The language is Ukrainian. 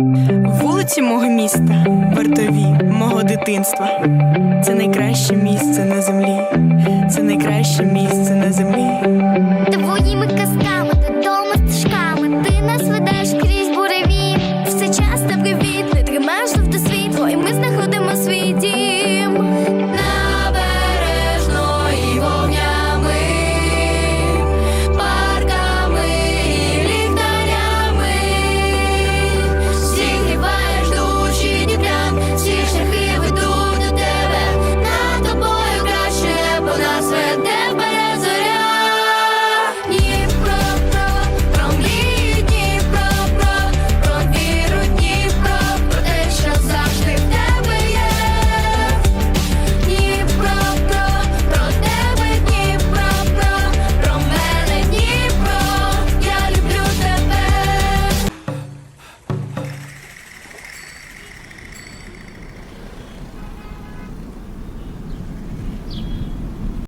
Вулиці мого міста, вартові мого дитинства. Це найкраще місце на землі. Це найкраще місце на землі.